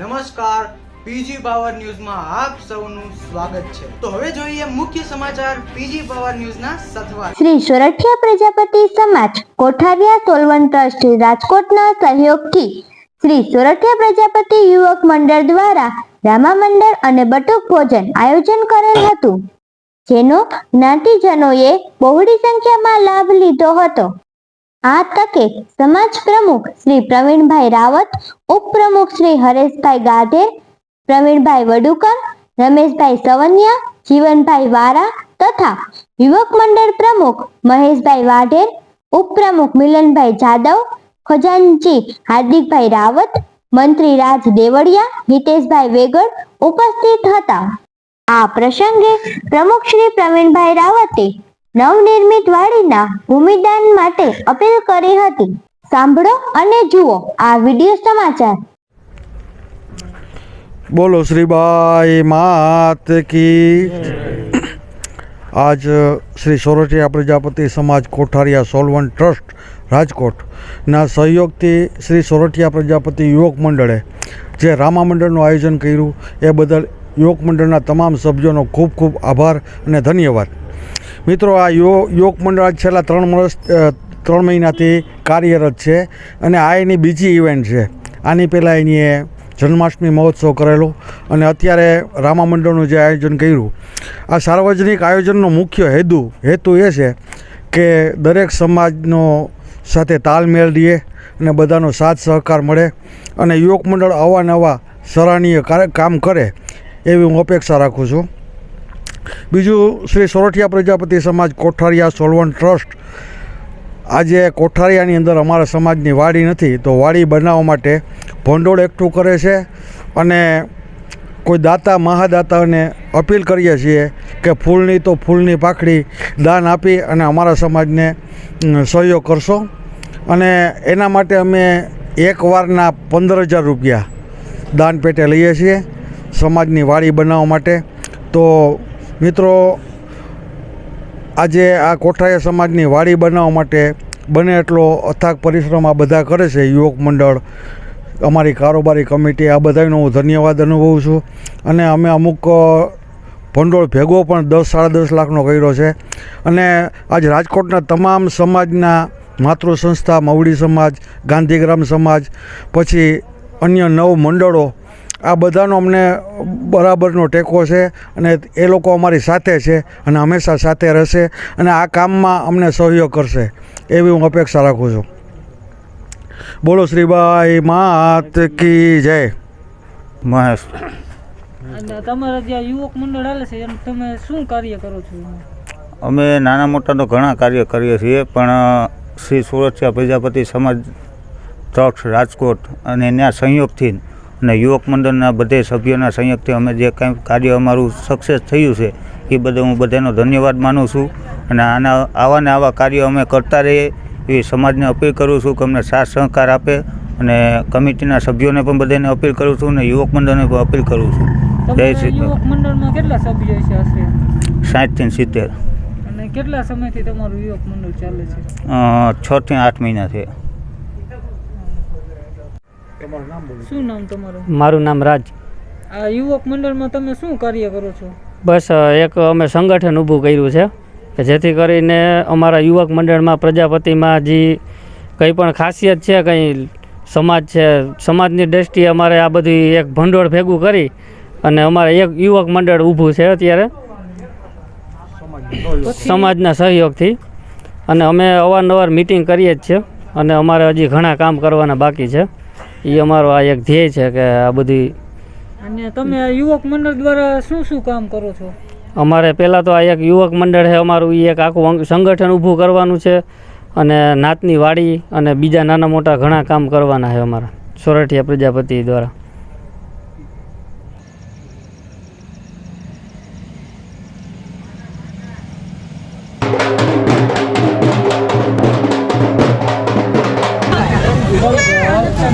નમસ્કાર, PG power ન્યૂઝમાં આપ સૌનું સ્વાગત છે. તો હવે જોઈએ મુખ્ય સમાચાર પીજી પાવર ન્યૂઝના સથવાર. શ્રી સોરઠિયા પ્રજાપતિ સમાજ કોઠારિયા સોલવન ટ્રસ્ટ રાજકોટના સહયોગથી શ્રી સોરઠિયા પ્રજાપતિ યુવક મંડળ દ્વારા રામા મંડળ અને બટુક ભોજન આયોજન કરેલ હતું, જેનો જ્ઞાતિજનોએ બહોળી સંખ્યામાં લાભ લીધો હતો. આ તકે સમાજ પ્રમુખ શ્રી પ્રવીણભાઈ રાવત, ઉપપ્રમુખ શ્રી હરેશભાઈ ગાધેર, પ્રવીણભાઈ વડુકર, રમેશભાઈ સવનિયા, જીવનભાઈ વારા તથા યુવક મંડળ પ્રમુખ મહેશભાઈ વાઢેર, ઉપપ્રમુખ મિલનભાઈ જાદવ, ખજાનચી હાર્દિકભાઈ રાવત, મંત્રી રાજ દેવળિયા, હિતેશભાઈ વેગડ ઉપસ્થિત હતા. આ પ્રસંગે પ્રમુખ શ્રી પ્રવીણભાઈ રાવતે નવનિર્મિત વાડીના ભૂમિદાન માટે અપીલ કરી હતી. સાંભળો અને જુઓ આ વિડિયો સમાચાર. બોલો શ્રીબાઈ માત કી આજ શ્રી સોરઠિયા પ્રજાપતિ સમાજ કોઠારિયા સોલવન ટ્રસ્ટ રાજકોટના સહયોગથી શ્રી સોરઠિયા પ્રજાપતિ યુવક મંડળે જે રામા મંડળનું આયોજન કર્યું, એ બદલ યુવક મંડળના તમામ સભ્યોનો ખૂબ ખૂબ આભાર અને ધન્યવાદ. મિત્રો, આ યોગ મંડળ છેલ્લા ત્રણ વર્ષ ત્રણ મહિનાથી કાર્યરત છે અને આ એની બીજી ઇવેન્ટ છે. આની પહેલાં એની જન્માષ્ટમી મહોત્સવ કરેલો અને અત્યારે રામા મંડળનું જે આયોજન કર્યું. આ સાર્વજનિક આયોજનનો મુખ્ય હેતુ હેતુ એ છે કે દરેક સમાજનો સાથે તાલમેલ રહીએ અને બધાનો સાથ સહકાર મળે અને યુવક મંડળ અવાનવા સરાહનીય કામ કરે એવી હું અપેક્ષા રાખું છું. બીજું શ્રી સોરઠિયા પ્રજાપતિ સમાજ કોઠારિયા સોલવન ટ્રસ્ટ. આજે કોઠારિયાની અંદર અમારા સમાજની વાડી નથી, તો વાડી બનાવવા માટે ભંડોળ એકઠું કરે છે અને કોઈ દાતા, મહાદાતાને અપીલ કરીએ છીએ કે ફૂલની તો ફૂલની પાખડી દાન આપી અને અમારા સમાજને સહયોગ કરશો. અને એના માટે અમે એક વારના પંદર હજાર રૂપિયા દાન પેટે લઈએ છીએ સમાજની વાડી બનાવવા માટે. તો મિત્રો, આજે આ કોઠારિયા સમાજની વાડી બનાવવા માટે બને એટલો અથાગ પરિશ્રમ આ બધા કરે છે. યુવક મંડળ, અમારી કારોબારી કમિટી, આ બધાનો હું ધન્યવાદ અનુભવું છું. અને અમે અમુક ભંડોળ ભેગો પણ દસ, સાડા દસ લાખનો કર્યો છે. અને આજ રાજકોટના તમામ સમાજના માતૃ સંસ્થા મવડી સમાજ, ગાંધીગ્રામ સમાજ, પછી અન્ય નવ મંડળો આ બધાનો અમને બરાબરનો ટેકો છે અને એ લોકો અમારી સાથે છે અને હંમેશા સાથે રહેશે અને આ કામમાં અમને સહયોગ કરશે એવી હું અપેક્ષા રાખું છું. બોલો શ્રીબાઈ માત કી જય. મહેશ. તમારા જે યુવક મંડળ હાલે છે એમ તમે શું કાર્ય કરો છો? અમે નાના મોટા તો ઘણા કાર્ય કરીએ છીએ પણ શ્રી સુરક્ષા પ્રજાપતિ સમાજ ટ્રસ્ટ રાજકોટ અને એના સંયોગથી અને યુવક મંડળના બધે સભ્યોના સંયોગથી અમે જે કાંઈ કાર્ય અમારું સક્સેસ થયું છે એ બધે હું બધાનો ધન્યવાદ માનું છું. અને આના આવા ને આવા કાર્યો અમે કરતા રહીએ એવી સમાજને અપીલ કરું છું કે અમને સાથ સહકાર આપે અને કમિટીના સભ્યોને પણ બધાને અપીલ કરું છું અને યુવક મંડળને પણ અપીલ કરું છું. જય શ્રી યુવક મંડળમાં કેટલા સભ્યો છે સાઠથી સિત્તેર. કેટલા સમયથી તમારું યુવક મંડળ ચાલે છે? છ થી આઠ મહિના છે. શું નામ તમારું? મારું નામ રાજ. આ યુવક મંડળમાં તમે શું કાર્ય કરો છો? બસ એક અમે સંગઠન ઊભું કર્યું છે કે જેથી કરીને અમારા યુવક મંડળમાં પ્રજાપતિમાં જે કંઈ પણ ખાસિયત છે કંઈ સમાજ છે સમાજની દ્રષ્ટિએ અમારે આ બધી એક ભંડોળ ભેગું કરી અને અમારે એક યુવક મંડળ ઊભું છે અત્યારે. સમાજના સહયોગથી. અને અમે અવારનવાર મિટિંગ કરીએ જ છીએ અને અમારે હજી ઘણા કામ કરવાના બાકી છે. એ અમારો આ એક ધ્યેય છે કે આ બધી અને તમે યુવક મંડળ દ્વારા શું શું કામ કરો છો? અમારે પહેલાં તો આ એક યુવક મંડળ છે અમારું એ એક આખું સંગઠન ઊભું કરવાનું છે અને નાતની વાડી અને બીજા નાના મોટા ઘણા કામ કરવાના છે અમારા સોરઠિયા પ્રજાપતિ દ્વારા.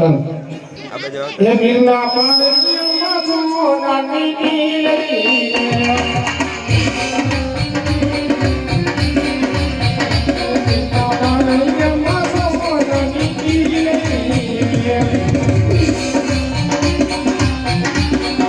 એ બિરલા પાણીમાં સોનાની નીલડી